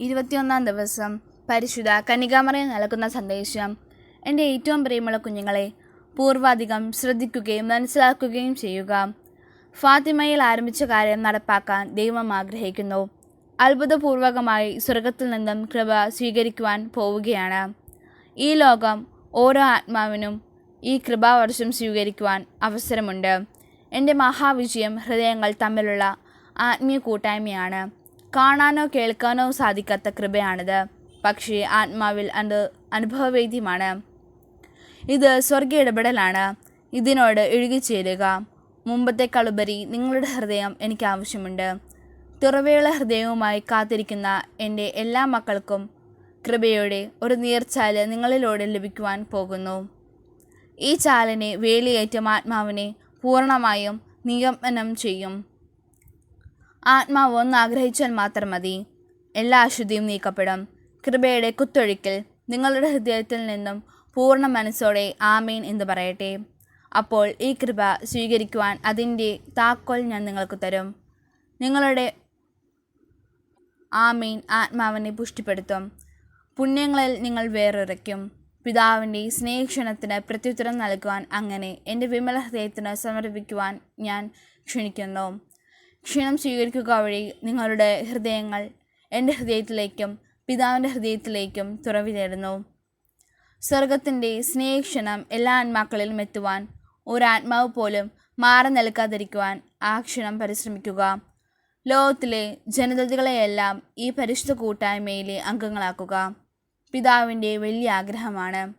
ഇരുപത്തിയൊന്നാം ദിവസം പരിശുദ്ധ കന്യകാമറയിൽ നൽകുന്ന സന്ദേശം. എന്റെ ഏറ്റവും പ്രിയമുള്ള കുഞ്ഞുങ്ങളെ പൂർവാധികം ശ്രദ്ധിക്കുകയും മനസ്സിലാക്കുകയും ചെയ്യുക. ഫാത്തിമയിൽ ആരംഭിച്ച കാര്യം നടപ്പാക്കാൻ ദൈവം ആഗ്രഹിക്കുന്നു. അത്ഭുതപൂർവകമായി സ്വർഗത്തിൽ നിന്നും കൃപ സ്വീകരിക്കുവാൻ പോവുകയാണ്. ഈ ലോകം ഓരോ ആത്മാവിനും ഈ കൃപാവർഷം സ്വീകരിക്കുവാൻ അവസരമുണ്ട്. എന്റെ മഹാവിജയം ഹൃദയങ്ങൾ തമ്മിലുള്ള ആത്മീയ കൂട്ടായ്മയാണ്. കാണാനോ കേൾക്കാനോ സാധിക്കാത്ത കൃപയാണിത്. പക്ഷേ ആത്മാവിൽ അത് അനുഭവവേദ്യമാണ്. ഇത് സ്വർഗ ഇടപെടലാണ്. ഇതിനോട് ഇഴുകിച്ചേരുക മുമ്പത്തെക്കാളുപരി നിങ്ങളുടെ ഹൃദയം എനിക്ക് ആവശ്യമുണ്ട്. തുറവയുള്ള ഹൃദയവുമായി കാത്തിരിക്കുന്ന എന്റെ എല്ലാ മക്കൾക്കും കൃപയോടെ ഒരു നീർച്ചാൽ നിങ്ങളിലൂടെ ലഭിക്കുവാൻ പോകുന്നു. ഈ ചാലനെ വേലിയേറ്റം ആത്മാവിനെ പൂർണമായും നിഗമനം ചെയ്യും. ആത്മാവ് ഒന്ന് ആഗ്രഹിച്ചാൽ മാത്രം മതി. എല്ലാ അശുദ്ധിയും നീക്കപ്പെടും. കൃപയുടെ കുത്തൊഴുക്കിൽ നിങ്ങളുടെ ഹൃദയത്തിൽ നിന്നും പൂർണ മനസ്സോടെ ആമേൻ എന്ന് പറയട്ടെ. അപ്പോൾ ഈ കൃപ സ്വീകരിക്കുവാൻ അതിന്റെ താക്കോൽ ഞാൻ നിങ്ങൾക്ക് തരും. നിങ്ങളുടെ ആമീൻ ആത്മാവിനെ പുഷ്ടിപ്പെടുത്തും. പുണ്യങ്ങളിൽ നിങ്ങൾ വേറൊരയ്ക്കും പിതാവിന്റെ സ്നേഹക്ഷണത്തിന് പ്രത്യുത്തരം നൽകുവാൻ അങ്ങനെ എന്റെ വിമല ഹൃദയത്തിന് സമർപ്പിക്കുവാൻ ഞാൻ ക്ഷണിക്കുന്നു. ക്ഷണം സ്വീകരിക്കുക വഴി നിങ്ങളുടെ ഹൃദയങ്ങൾ എന്റെ ഹൃദയത്തിലേക്കും പിതാവിന്റെ ഹൃദയത്തിലേക്കും തുറവി തേടുന്നു. സ്വർഗത്തിന്റെ സ്നേഹക്ഷണം എല്ലാ ആത്മാക്കളിലും എത്തുവാൻ ഒരാത്മാവ് പോലും മാറി നിൽക്കാതിരിക്കുവാൻ ആ ക്ഷണം പരിശ്രമിക്കുക. ലോകത്തിലെ ജനതകളെയെല്ലാം ഈ പരിശുദ്ധ കൂട്ടായ്മയിലെ അംഗങ്ങളാക്കുക. പിതാവിന്റെ വലിയ ആഗ്രഹമാണ്.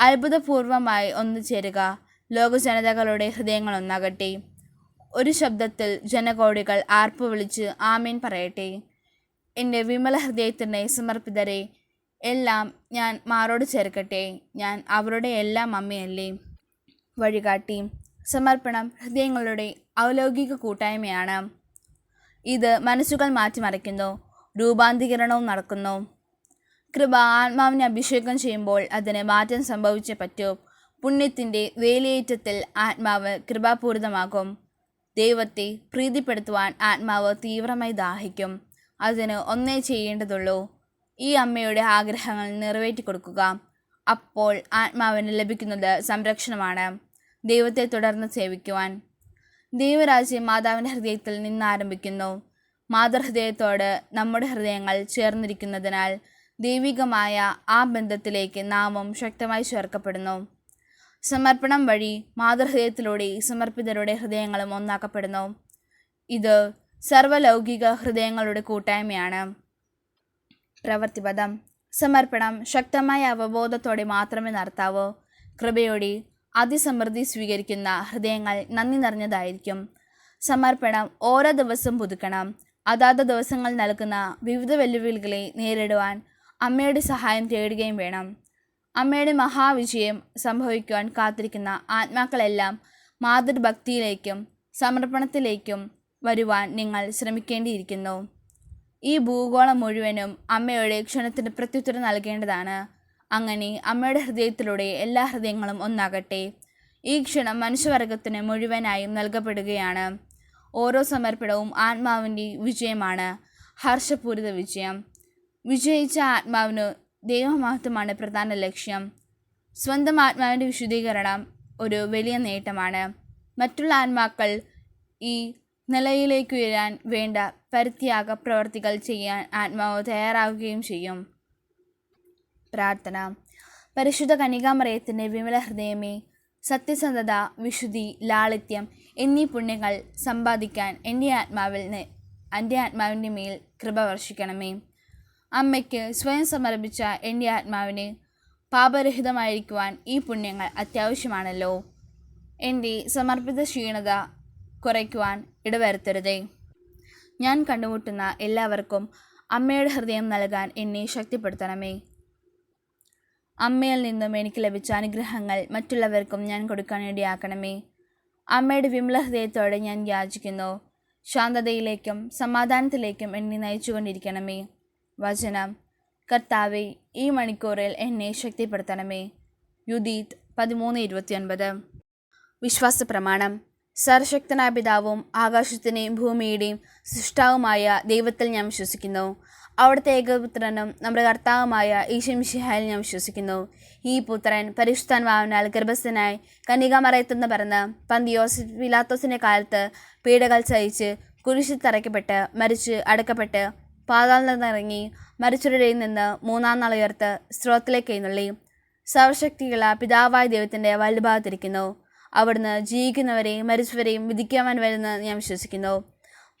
അത്ഭുതപൂർവമായി ഒന്നു ചേരുക. ലോക ജനതകളുടെ ഹൃദയങ്ങൾ ഒന്നാകട്ടെ. ഒരു ശബ്ദത്തിൽ ജനകോടികൾ ആർപ്പ് വിളിച്ച് ആമീൻ പറയട്ടെ. എന്റെ വിമല ഹൃദയത്തിന്റെ സമർപ്പിതരെ എല്ലാം ഞാൻ മാറോട് ചേർക്കട്ടെ. ഞാൻ അവരുടെ എല്ലാം അമ്മയല്ലേ. വഴികാട്ടി സമർപ്പണം ഹൃദയങ്ങളുടെ ഔലൗകിക കൂട്ടായ്മയാണ്. ഇത് മനസ്സുകൾ മാറ്റിമറിക്കുന്നു രൂപാന്തികരണവും നടക്കുന്നു. കൃപ ആത്മാവിനെ അഭിഷേകം ചെയ്യുമ്പോൾ അതിന് മാറ്റം സംഭവിച്ചേ പറ്റൂ. പുണ്യത്തിന്റെ വേലിയേറ്റത്തിൽ ആത്മാവ് കൃപാപൂരിതമാകും. ദൈവത്തെ പ്രീതിപ്പെടുത്തുവാൻ ആത്മാവ് തീവ്രമായി ദാഹിക്കും. അതിന് ഒന്നേ ചെയ്യേണ്ടതുള്ളൂ. ഈ അമ്മയുടെ ആഗ്രഹങ്ങൾ നിറവേറ്റി കൊടുക്കുക. അപ്പോൾ ആത്മാവിന് ലഭിക്കുന്നത് സംരക്ഷണമാണ്. ദൈവത്തെ തുടർന്ന് സേവിക്കുവാൻ. ദൈവരാജ്യം മാതാവിന്റെ ഹൃദയത്തിൽ നിന്ന് ആരംഭിക്കുന്നു മാതൃഹൃദയത്തോട് നമ്മുടെ ഹൃദയങ്ങൾ ചേർന്നിരിക്കുന്നതിനാൽ ദൈവികമായ ആ ബന്ധത്തിലേക്ക് നാമം ശക്തമായി ചേർക്കപ്പെടുന്നു. സമർപ്പണം വഴി മാതൃഹൃദയത്തിലൂടെ സമർപ്പിതരുടെ ഹൃദയങ്ങളും ഒന്നാക്കപ്പെടുന്നു. ഇത് സർവലൗകിക ഹൃദയങ്ങളുടെ കൂട്ടായ്മയാണ്. പ്രവൃത്തിപദം സമർപ്പണം ശക്തമായ അവബോധത്തോടെ മാത്രമേ നടത്താവൂ. കൃപയോടെ അതിസമൃദ്ധി സ്വീകരിക്കുന്ന ഹൃദയങ്ങൾ നന്ദി നിറഞ്ഞതായിരിക്കും. സമർപ്പണം ഓരോ ദിവസം പുതുക്കണം. അതാത് ദിവസങ്ങൾ നൽകുന്ന വിവിധ വെല്ലുവിളികളെ നേരിടുവാൻ അമ്മയുടെ സഹായം തേടുകയും വേണം. അമ്മയുടെ മഹാവിജയം സംഭവിക്കുവാൻ കാത്തിരിക്കുന്ന ആത്മാക്കളെല്ലാം മാതൃഭക്തിയിലേക്കും സമർപ്പണത്തിലേക്കും വരുവാൻ നിങ്ങൾ ശ്രമിക്കേണ്ടിയിരിക്കുന്നു. ഈ ഭൂഗോളം മുഴുവനും അമ്മയുടെ ക്ഷണത്തിന് പ്രത്യുത്തരം നൽകേണ്ടതാണ്. അങ്ങനെ അമ്മയുടെ ഹൃദയത്തിലൂടെ എല്ലാ ഹൃദയങ്ങളും ഒന്നാകട്ടെ. ഈ ക്ഷണം മനുഷ്യവർഗത്തിന് മുഴുവനായും നൽകപ്പെടുകയാണ്. ഓരോ സമർപ്പണവും ആത്മാവിന്റെ വിജയമാണ്. ഹർഷപൂരിത വിജയം. വിജയിച്ച ആത്മാവിന് ദൈവമഹത്വമാണ് പ്രധാന ലക്ഷ്യം. സ്വന്തം ആത്മാവിന്റെ വിശുദ്ധീകരണം ഒരു വലിയ നേട്ടമാണ്. മറ്റുള്ള ആത്മാക്കൾ ഈ നിലയിലേക്ക് ഉയരാൻ വേണ്ട പരിത്യാഗ പ്രവർത്തികൾ ചെയ്യാൻ ആത്മാവ് തയ്യാറാവുകയും ചെയ്യും. പ്രാർത്ഥന. പരിശുദ്ധ കനികാമറയത്തിന്റെ വിമല ഹൃദയമേ സത്യസന്ധത വിശുദ്ധി ലാളിത്യം എന്നീ പുണ്യങ്ങൾ സമ്പാദിക്കാൻ എന്റെ ആത്മാവിൽ എന്റെ ആത്മാവിന്റെ മേൽ കൃപ വർഷിക്കണമേ. അമ്മയ്ക്ക് സ്വയം സമർപ്പിച്ച എന്റെ ആത്മാവിന് പാപരഹിതമായിരിക്കുവാൻ ഈ പുണ്യങ്ങൾ അത്യാവശ്യമാണല്ലോ. എന്റെ സമർപ്പിത ക്ഷീണത കുറയ്ക്കുവാൻ ഇടവരുത്തരുതേ. ഞാൻ കണ്ടുമുട്ടുന്ന എല്ലാവർക്കും അമ്മയുടെ ഹൃദയം നൽകാൻ എന്നെ ശക്തിപ്പെടുത്തണമേ. അമ്മയിൽ നിന്നും എനിക്ക് ലഭിച്ച അനുഗ്രഹങ്ങൾ മറ്റുള്ളവർക്കും ഞാൻ കൊടുക്കാൻ ഇടയാക്കണമേ അമ്മയുടെ വിമല ഹൃദയത്തോടെ ഞാൻ യാചിക്കുന്നു. ശാന്തതയിലേക്കും സമാധാനത്തിലേക്കും എന്നെ നയിച്ചുകൊണ്ടിരിക്കണമേ. വചനം. കർത്താവെ ഈ മണിക്കൂറിൽ എന്നെ ശക്തിപ്പെടുത്തണമേ. യുദീത് പതിമൂന്ന് ഇരുപത്തിയൊൻപത്. വിശ്വാസ പ്രമാണം സർശക്തനായ പിതാവും ആകാശത്തിന്റെയും ഭൂമിയുടെയും സൃഷ്ടാവുമായ ദൈവത്തിൽ ഞാൻ വിശ്വസിക്കുന്നു. അവിടുത്തെ ഏകപുത്രനും നമ്മുടെ കർത്താവുമായ ഈശംഷിഹായിൽ ഞാൻ വിശ്വസിക്കുന്നു. ഈ പുത്രൻ പരിശുദ്ധാൻമാവിനാൽ ഗർഭസ്ഥനായി കന്യകാമറയത്തുനിന്ന് പറഞ്ഞ് പന്തിയോസ് പിലാത്തോസിന്റെ കാലത്ത് പീഡകൾ സഹിച്ച് കുരിശിൽ തറയ്ക്കപ്പെട്ട് മരിച്ച് അടക്കപ്പെട്ട് പാതാളിൽ നിന്നിറങ്ങി മരിച്ചവരുടെ നിന്ന് മൂന്നാം നാൾ ഉയർത്ത് സ്രോത്തിലേക്ക് എഴുന്നള്ളി. സർവശക്തിയുള്ള പിതാവായ ദൈവത്തിന്റെ വലുഭാഗത്തിരിക്കുന്നു അവിടുന്ന് ജീവിക്കുന്നവരെയും മരിച്ചവരെയും വിധിക്കുവാൻ വരുന്ന ഞാൻ വിശ്വസിക്കുന്നു.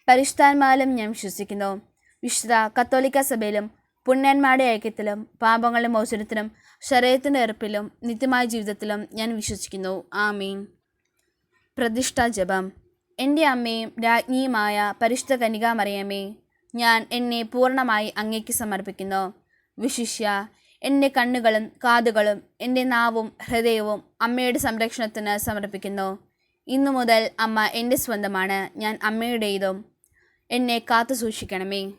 പരിഷ്ഠാന്മാരിലും ഞാൻ വിശ്വസിക്കുന്നു. വിശുദ്ധ കത്തോലിക്ക സഭയിലും പുണ്യന്മാരുടെ ഐക്യത്തിലും പാപങ്ങളുടെ മോചനത്തിലും ശരീരത്തിന്റെ എറുപ്പിലും നിത്യമായ ജീവിതത്തിലും ഞാൻ വിശ്വസിക്കുന്നു. ആമീൻ. പ്രതിഷ്ഠാ ജപം. എന്റെ അമ്മയും രാജ്ഞിയുമായ പരിശുദ്ധ കനികാമറിയമേ ഞാൻ എന്നെ പൂർണമായി അങ്ങേക്ക് സമർപ്പിക്കുന്നു. വിശിഷ്യ എന്റെ കണ്ണുകളും കാതുകളും എന്റെ നാവും ഹൃദയവും അമ്മയുടെ സംരക്ഷണത്തിന് സമർപ്പിക്കുന്നു. ഇന്നു മുതൽ അമ്മ എന്റെ സ്വന്തമാണ് ഞാൻ അമ്മയുടേതും എന്നെ കാത്തു സൂക്ഷിക്കണമേ.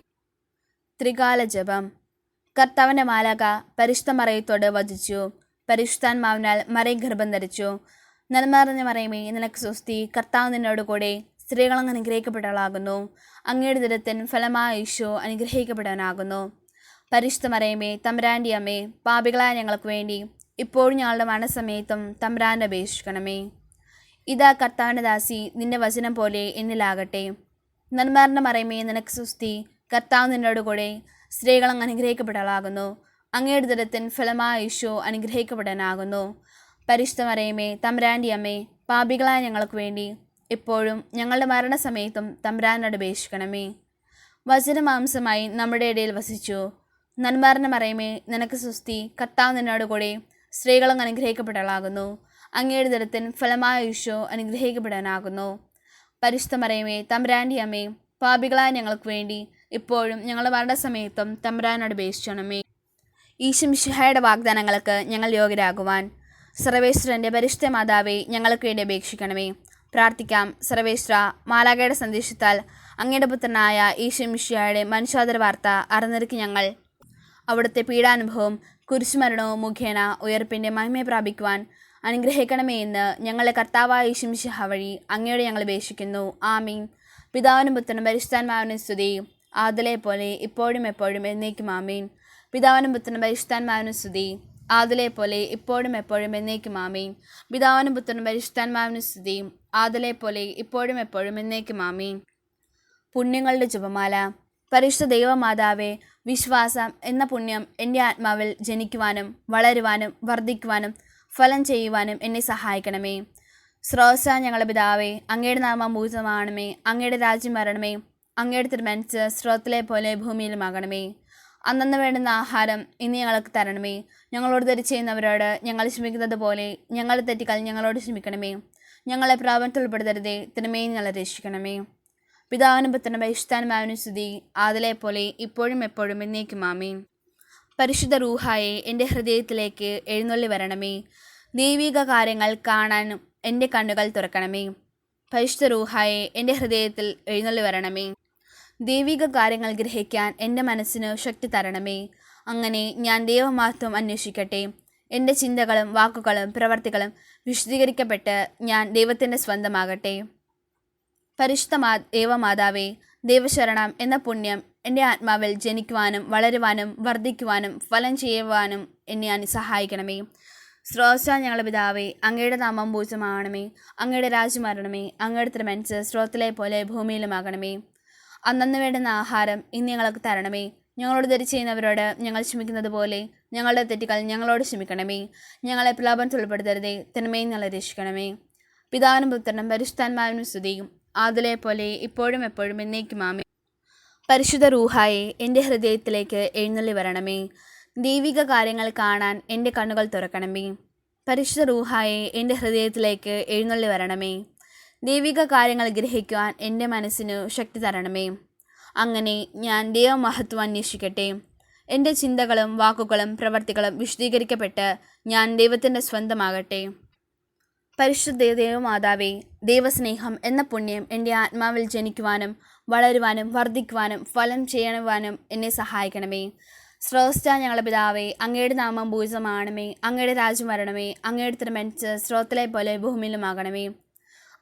ത്രികാല ജപം. കർത്താവിന്റെ മാലാക പരിശുദ്ധ മറയത്തോട് വധിച്ചു പരിശുദ്ധാത്മാവിനാൽ മറയും ഗർഭം ധരിച്ചു. നന്മറിഞ്ഞ മറയമേ നിനക്ക് സ്വസ്തി. കർത്താവ് നിന്നോട് കൂടെ സ്ത്രീകളങ്ങ് അനുഗ്രഹിക്കപ്പെട്ടവളാകുന്നു. അങ്ങയുടെ ദിനത്തിൻ ഫലമായ ഈശോ അനുഗ്രഹിക്കപ്പെടാനാകുന്നു പരിശുദ്ധ മറയമേ അമ്മേ പാപികളായ ഞങ്ങൾക്ക് വേണ്ടി ഇപ്പോഴും ഞങ്ങളുടെ മരണസമയത്തും തമ്പുരാന്റെ അപേക്ഷിക്കണമേ. ഇതാ കർത്താവിന്റെ ദാസി നിന്റെ വചനം പോലെ എന്നിലാകട്ടെ. നന്മാരന്റെ മറയമേ നിനക്ക് സുസ്തി കർത്താവ് നിന്നോട് കൂടെ സ്ത്രീകൾ അങ്ങ് അനുഗ്രഹിക്കപ്പെടലാകുന്നു അങ്ങയുടെ ദിനത്തിൻ ഫലമായ ഈശോ അനുഗ്രഹിക്കപ്പെടാനാകുന്നു പരിശുദ്ധ മറയമേ അമ്മേ പാപികളായ ഞങ്ങൾക്ക് വേണ്ടി ഇപ്പോഴും ഞങ്ങളുടെ മരണസമയത്തും തമ്പുരാനോട് അപേക്ഷിക്കണമേ. വചനമാംസമായി നമ്മുടെ ഇടയിൽ വസിച്ചു. നന്മാരനെ മറയമേ നിനക്ക് സുസ്തി കർത്താവ് നിന്നോട് കൂടെ സ്ത്രീകളും അനുഗ്രഹിക്കപ്പെടലാകുന്നു അങ്ങയുടെ ദിനത്തിൻ ഫലമായ ഈശോ അനുഗ്രഹിക്കപ്പെടാനാകുന്നു. പരിശുദ്ധ മറയമേ തമ്പ്രാന്റെ അമ്മേ പാപികളായ ഞങ്ങൾക്ക് വേണ്ടി ഇപ്പോഴും ഞങ്ങളുടെ മരണസമയത്തും തമ്പുരാനോട് അപേക്ഷിക്കണമേ. ശിഹായുടെ വാഗ്ദാനങ്ങൾക്ക് ഞങ്ങൾ യോഗ്യരാകുവാൻ. സർവേശ്വരന്റെ പരിശുദ്ധ മാതാവെ ഞങ്ങൾക്ക് വേണ്ടി അപേക്ഷിക്കണമേ. പ്രാർത്ഥിക്കാം. സർവേശ്വര മാലാകയുടെ സന്ദേശത്താൽ അങ്ങയുടെ പുത്രനായ ഈശുമിഷിഹായുടെ മനുഷ്യാതര വാർത്ത അറിഞ്ഞിരിക്കും ഞങ്ങൾ. അവിടുത്തെ പീഡാനുഭവം കുരിശുമരണവും മുഖേന ഉയർപ്പിന്റെ മഹിമയെ പ്രാപിക്കുവാൻ അനുഗ്രഹിക്കണമേ എന്ന് ഞങ്ങളുടെ കർത്താവായ ഈശുമിഷിഹ വഴി അങ്ങയോട് ഞങ്ങൾ അപേക്ഷിക്കുന്നു. ആമീൻ. പിതാവിനും പുത്രനും പരിശുദ്ധാൻമാവിനും സ്തുതി. ആദലെ പോലെ ഇപ്പോഴും എപ്പോഴും എന്നേക്കും ആമീൻ. പിതാവിനും പുത്രനും പരിശുദ്ധാൻമാവിനും സ്തുതി. ആദലെ പോലെ ഇപ്പോഴും എപ്പോഴും എന്നേക്കും ആമീൻ. പിതാവിനും പുത്രനും പരിശുദ്ധാൻമാവിനും സ്തുതി. ആദിലെ പോലെ ഇപ്പോഴും എപ്പോഴും എന്നേക്കും ആമീൻ. പുണ്യങ്ങളുടെ ജപമാല. പരിശുദ്ധ ദൈവമാതാവേ വിശ്വാസം എന്ന പുണ്യം എന്റെ ആത്മാവിൽ ജനിക്കുവാനും വളരുവാനും വർദ്ധിക്കുവാനും ഫലം ചെയ്യുവാനും എന്നെ സഹായിക്കണമേ. സ്രോസ ഞങ്ങളുടെ പിതാവേ അങ്ങയുടെ നാമം ഭൂതമാണമേ അങ്ങയുടെ രാജ്യം വരണമേ അങ്ങയുടെ തിരുമനസ് സ്രോത്തിലെ പോലെ ഭൂമിയിലുമാകണമേ അന്നന്ന് വേണ്ടുന്ന ആഹാരം ഇന്ന് ഞങ്ങൾക്ക് തരണമേ. ഞങ്ങളോട് തെറ്റ് ചെയ്യുന്നവരോട് ഞങ്ങൾ ക്ഷമിക്കുന്നത് പോലെ ഞങ്ങൾ തെറ്റുകൾ ഞങ്ങളോട് ക്ഷമിക്കണമേ. ഞങ്ങളെ പ്രാപനത്തിൽ ഉൾപ്പെടുത്തരുതേ. തിരുമേ ഞങ്ങളെ രക്ഷിക്കണമേ. പിതാവിനും പുത്രനും പരിശുദ്ധാനുമാവിനും സ്തുതി. ആദിലെ പോലെ ഇപ്പോഴും എപ്പോഴും എന്നേക്കും. ആമീൻ. പരിശുദ്ധ റൂഹായെ എന്റെ ഹൃദയത്തിലേക്ക് എഴുന്നള്ളി വരണമേ. ദൈവിക കാര്യങ്ങൾ കാണാനും എന്റെ കണ്ണുകൾ തുറക്കണമേ. പരിശുദ്ധ റൂഹായെ എന്റെ ഹൃദയത്തിൽ എഴുന്നള്ളി വരണമേ. ദൈവിക കാര്യങ്ങൾ ഗ്രഹിക്കാൻ എന്റെ മനസ്സിന് ശക്തി തരണമേ. അങ്ങനെ ഞാൻ ദൈവമാത്വം അന്വേഷിക്കട്ടെ. എന്റെ ചിന്തകളും വാക്കുകളും പ്രവർത്തികളും വിശദീകരിക്കപ്പെട്ട് ഞാൻ ദൈവത്തിന്റെ സ്വന്തമാകട്ടെ. പരിശുദ്ധ മാ ദേവമാതാവേ ദൈവശരണം എന്ന പുണ്യം എന്റെ ആത്മാവിൽ ജനിക്കുവാനും വളരുവാനും വർദ്ധിക്കുവാനും ഫലം ചെയ്യുവാനും എന്നെ ഞാൻ സഹായിക്കണമേ. സ്രോത ഞങ്ങളുടെ പിതാവേ അങ്ങയുടെ നാമം പൂജമാകണമേ അങ്ങയുടെ രാജ്യം വരണമേ. അങ്ങയുടെ തിരുമനസ് സ്രോത്തിലെ പോലെ ഭൂമിയിലുമാകണമേ. അന്നന്ന് വേണ്ടുന്ന ആഹാരം ഇന്ന് ഞങ്ങൾക്ക് തരണമേ. ഞങ്ങളോട് ധരിച്ചു ചെയ്യുന്നവരോട് ഞങ്ങൾ ക്ഷമിക്കുന്നത് പോലെ ഞങ്ങളുടെ തെറ്റുകൾ ഞങ്ങളോട് ക്ഷമിക്കണമേ. ഞങ്ങളെ പ്രലോഭനത്തിൽ ഉൾപ്പെടുത്തരുതേ. തിന്മയും ഞങ്ങളെ രക്ഷിക്കണമേ. പിതാവിനും പുത്രനും പരിശുദ്ധാത്മാവിനും സ്തുതിയും. ആദിലെ പോലെ ഇപ്പോഴും എപ്പോഴും എന്നേക്കും. ആമേ പരിശുദ്ധ റൂഹായെ എന്റെ ഹൃദയത്തിലേക്ക് എഴുന്നള്ളി വരണമേ. ദൈവിക കാര്യങ്ങൾ കാണാൻ എന്റെ കണ്ണുകൾ തുറക്കണമേ. പരിശുദ്ധ റൂഹായെ എന്റെ ഹൃദയത്തിലേക്ക് എഴുന്നള്ളി വരണമേ. ദൈവിക കാര്യങ്ങൾ ഗ്രഹിക്കുവാൻ എന്റെ മനസ്സിനു ശക്തി തരണമേ. അങ്ങനെ ഞാൻ ദൈവമഹത്വം അന്വേഷിക്കട്ടെ. എന്റെ ചിന്തകളും വാക്കുകളും പ്രവർത്തികളും വിശദീകരിക്കപ്പെട്ട് ഞാൻ ദൈവത്തിന്റെ സ്വന്തമാകട്ടെ. പരിശുദ്ധ ദൈവമാതാവേ ദൈവസ്നേഹം എന്ന പുണ്യം എന്റെ ആത്മാവിൽ ജനിക്കുവാനും വളരുവാനും വർദ്ധിക്കുവാനും ഫലം ചെയ്യുവാനും എന്നെ സഹായിക്കണമേ. സ്രോസ്റ്റ ഞങ്ങളുടെ പിതാവേ അങ്ങയുടെ നാമം ഭൂജമാണമേ അങ്ങയുടെ രാജ്യം വരണമേ അങ്ങയുടെ തിരുമനസ് സ്രോത്തിലെ പോലെ ഭൂമിയിലുമാകണമേ.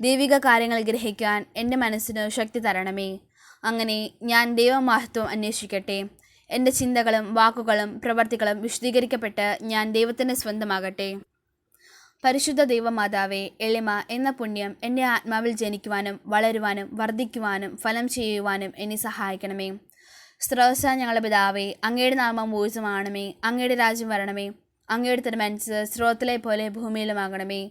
ദൈവിക കാര്യങ്ങൾ ഗ്രഹിക്കാൻ എന്റെ മനസ്സിന് ശക്തി തരണമേ. അങ്ങനെ ഞാൻ ദൈവമഹത്വം അന്വേഷിക്കട്ടെ. എന്റെ ചിന്തകളും വാക്കുകളും പ്രവർത്തികളും വിശദീകരിക്കപ്പെട്ട് ഞാൻ ദൈവത്തിന് സ്വന്തമാകട്ടെ. പരിശുദ്ധ ദൈവമാതാവേ എളിമ എന്ന പുണ്യം എന്റെ ആത്മാവിൽ ജനിക്കുവാനും വളരുവാനും വർദ്ധിക്കുവാനും ഫലം ചെയ്യുവാനും എന്നെ സഹായിക്കണമേ. സ്രോസ ഞങ്ങളുടെ പിതാവേ അങ്ങയുടെ നാമം ഊർജമാണമേ അങ്ങയുടെ രാജ്യം വരണമേ അങ്ങയുടെ തിരുമനസ് സ്രോത്തിലെ പോലെ ഭൂമിയിലുമാകണമേ.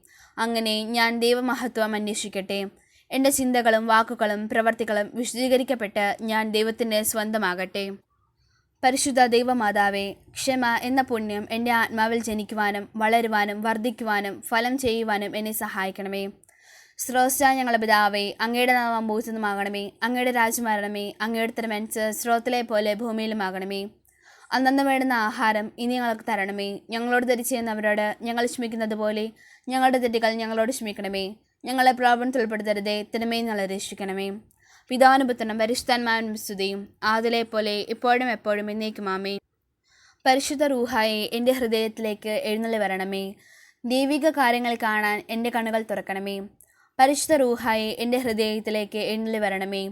അങ്ങനെ ഞാൻ ദൈവമഹത്വം അന്വേഷിക്കട്ടെ. എന്റെ ചിന്തകളും വാക്കുകളും പ്രവർത്തികളും വിശദീകരിക്കപ്പെട്ട് ഞാൻ ദൈവത്തിന്റെ സ്വന്തമാകട്ടെ. പരിശുദ്ധ ദൈവമാതാവേ ക്ഷമ എന്ന പുണ്യം എന്റെ ആത്മാവിൽ ജനിക്കുവാനും വളരുവാനും വർദ്ധിക്കുവാനും ഫലം ചെയ്യുവാനും എന്നെ സഹായിക്കണമേ. സ്രോസ്ര ഞങ്ങളുടെ പിതാവേ അങ്ങയുടെ നാമം ഭൂജിതമാകണമേ അങ്ങയുടെ രാജ്യം വരണമേ. അങ്ങയുടെ തിരുമനസ് സ്രോത്തിലെ പോലെ ഭൂമിയിലുമാകണമേ. അന്നന്ന് വേണ്ടുന്ന ആഹാരം ഇനി ഞങ്ങൾക്ക് തരണമേ. ഞങ്ങളോട് തെറ്റ് ചെയ്യുന്നവരോട് ഞങ്ങൾ ക്ഷമിക്കുന്നത് പോലെ ഞങ്ങളുടെ തെറ്റുകൾ ഞങ്ങളോട് ക്ഷമിക്കണമേ. ഞങ്ങളെ പ്രലോഭനത്തിൽ ഉൾപ്പെടുത്തരുതേ തിന്മയും ഞങ്ങളെ രക്ഷിക്കണമേ. പിതാനുപുത്രനും പരിശുദ്ധന്മാരും സ്തുതിയും ആദിലെ പോലെ ഇപ്പോഴും എപ്പോഴും എന്നേക്കും ആമേ പരിശുദ്ധ റൂഹായെ എന്റെ ഹൃദയത്തിലേക്ക് എഴുന്നള്ളി വരണമേ. ദൈവിക കാര്യങ്ങൾ കാണാൻ എന്റെ കണ്ണുകൾ തുറക്കണമേ. പരിശുദ്ധ റൂഹായെ എന്റെ ഹൃദയത്തിലേക്ക് എഴുന്നള്ളി വരണമേ.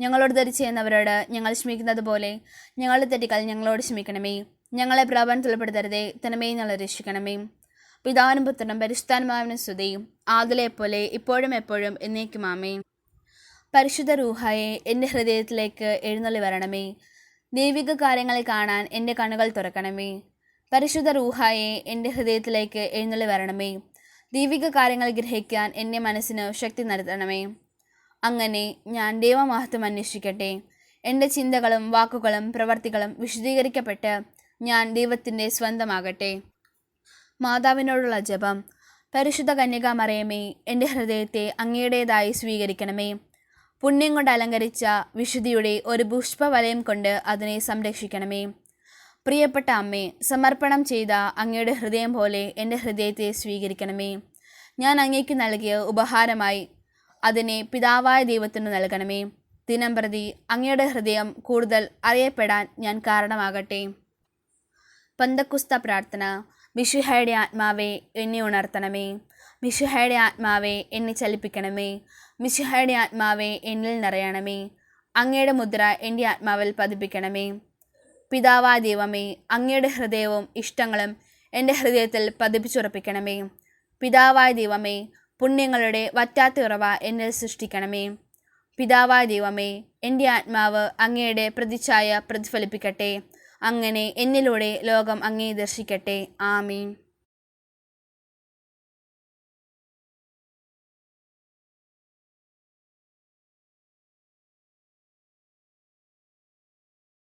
ഞങ്ങളോട് തെറ്റ് ചെയ്യുന്നവരോട് ഞങ്ങൾ ക്ഷമിക്കുന്നത് പോലെ ഞങ്ങളുടെ തെറ്റുകൾ ഞങ്ങളോട് ക്ഷമിക്കണമേ. ഞങ്ങളെ പ്രാപനത്തിൽപ്പെടുത്തരുതേ തനമേ ഞങ്ങൾ രക്ഷിക്കണമേ. പിതാവിനും പുത്രനും പരിശുദ്ധാനുമാവിനും സ്തുതിയും ആദിലെ പോലെ ഇപ്പോഴും എപ്പോഴും എന്നേക്കും ആമേ പരിശുദ്ധ റൂഹായെ എന്റെ ഹൃദയത്തിലേക്ക് എഴുന്നള്ളി വരണമേ. ദൈവിക കാര്യങ്ങൾ കാണാൻ എന്റെ കണ്ണുകൾ തുറക്കണമേ. പരിശുദ്ധ റൂഹായെ എന്റെ ഹൃദയത്തിലേക്ക് എഴുന്നള്ളി വരണമേ. ദൈവിക കാര്യങ്ങൾ ഗ്രഹിക്കാൻ എന്റെ മനസ്സിന് ശക്തി നൽകണമേ. അങ്ങനെ ഞാൻ ദൈവമഹത്വം അന്വേഷിക്കട്ടെ. എന്റെ ചിന്തകളും വാക്കുകളും പ്രവർത്തികളും വിശദീകരിക്കപ്പെട്ട് ഞാൻ ദൈവത്തിന്റെ സ്വന്തമാകട്ടെ. മാതാവിനോടുള്ള ജപം. പരിശുദ്ധ കന്യക മറിയമേ എന്റെ ഹൃദയത്തെ അങ്ങയുടേതായി സ്വീകരിക്കണമേ. പുണ്യം കൊണ്ട് അലങ്കരിച്ച വിശുദ്ധിയുടെ ഒരു പുഷ്പവലയം കൊണ്ട് അതിനെ സംരക്ഷിക്കണമേ. പ്രിയപ്പെട്ട അമ്മേ സമർപ്പണം ചെയ്ത അങ്ങയുടെ ഹൃദയം പോലെ എന്റെ ഹൃദയത്തെ സ്വീകരിക്കണമേ. ഞാൻ അങ്ങേക്ക് നൽകിയ ഉപഹാരമായി അതിനെ പിതാവായ ദൈവത്തിന് നൽകണമേ. ദിനം പ്രതി അങ്ങയുടെ ഹൃദയം കൂടുതൽ അറിയപ്പെടാൻ ഞാൻ കാരണമാകട്ടെ. പന്തക്കുസ്ത പ്രാർത്ഥന. മിഷുഹയുടെ ആത്മാവെ എന്നെ ഉണർത്തണമേ. മിഷുഹയുടെ ആത്മാവെ എന്നെ ചലിപ്പിക്കണമേ. മിഷുഹയുടെ ആത്മാവെ എന്നിൽ നിറയണമേ. അങ്ങയുടെ മുദ്ര എന്റെ ആത്മാവിൽ പതിപ്പിക്കണമേ. പിതാവാ ദൈവമേ അങ്ങയുടെ ഹൃദയവും ഇഷ്ടങ്ങളും എന്റെ ഹൃദയത്തിൽ പതിപ്പിച്ചുറപ്പിക്കണമേ. പിതാവായ ദൈവമേ പുണ്യങ്ങളുടെ വറ്റാത്തിറവ എന്നിൽ സൃഷ്ടിക്കണമേ. പിതാവായ ദൈവമേ എന്റെ ആത്മാവ് അങ്ങയുടെ പ്രതിച്ഛായ പ്രതിഫലിപ്പിക്കട്ടെ. അങ്ങനെ എന്നിലൂടെ ലോകം അങ്ങേ ദർശിക്കട്ടെ. ആമീൻ.